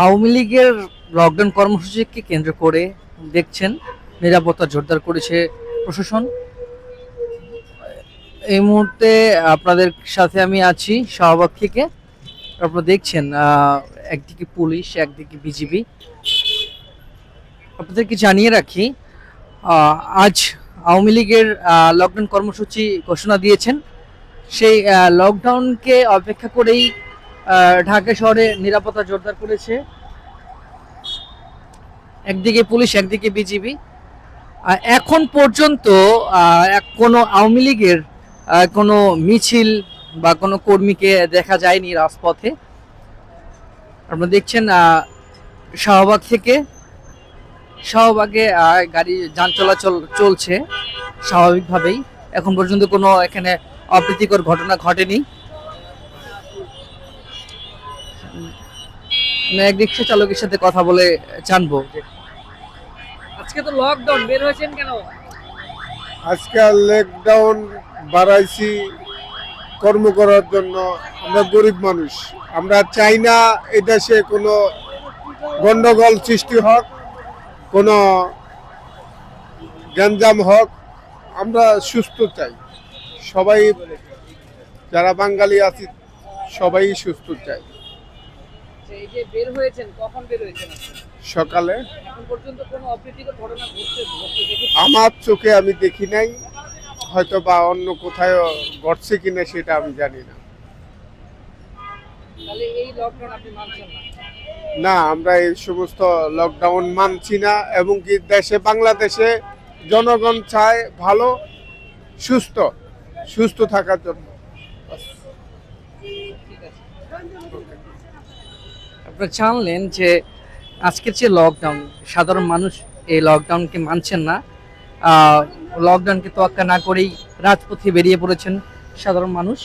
আওয়ামী লীগের লকডাউন কর্মসূচিকে কেন্দ্র করে দেখছেন, নিরাপত্তা জোরদার করেছে প্রশাসন। এই মুহূর্তে আপনাদের সাথে আমি আছি শাহবাগ থেকে। আপনারা দেখছেন একদিকে পুলিশ, একদিকে বিজিবি। আপনাদেরকে জানিয়ে রাখি আজ আওয়ামী লীগের লকডাউন কর্মসূচি ঘোষণা দিয়েছেন। সেই লকডাউনকে অপেক্ষা করেই ঢাকা শহরে নিরাপত্তা জোরদার করেছে। একদিকে পুলিশ, একদিকে বিজিবি। এখন পর্যন্ত কোনো আওয়ামী লীগের কোনো মিছিল বা কোনো কর্মীকে দেখা যায়নি রাজপথে। আপনারা দেখছেন শাহবাগ থেকে। শাহবাগে গাড়ি যান চলাচল চলছে স্বাভাবিকভাবেই। এখন পর্যন্ত কোনো এখানে অপ্রীতিকর ঘটনা ঘটেনি। এক রিক্সা চালকের সাথে কথা বলে জানব আজকে তো লকডাউন বের হয়েছেন কেন? আজকাল লকডাউন বাড়াইছি কর্ম করার জন্য। আমরা গরিব মানুষ। আমরা চাই না এই দেশে কোনো গন্ডগোল সৃষ্টি হোক কোনো গ্যাঞ্জাম হোক। আমরা সুস্থ চাই। সবাই যারা বাঙালি আছি সবাই সুস্থ চাই। এই যে বের হয়েছেন কখন বের হয়েছেন সকালে। এখন পর্যন্ত কোনো অপ্রীতিকর ঘটনা ঘটছে? আমার চোখে আমি দেখি নাই। হয়তো বা অন্য কোথাও ঘটছে কিনা সেটা আমি জানি না। তাহলে এই লকডাউন আপনি মানছেন না? না আমরা এই সমস্ত লকডাউন মানছি না এবং কি দেশে বাংলাদেশে জনগণ চায় ভালো সুস্থ সুস্থ থাকার জন্য। ঠিক আছে। আপনারা জানলেন যে আজকের যে লকডাউন সাধারণ মানুষ এই লকডাউনকে মানছেন না। লকডাউনকে তোয়াক্কা না করেই রাজপথে বেরিয়ে পড়েছেন সাধারণ মানুষ।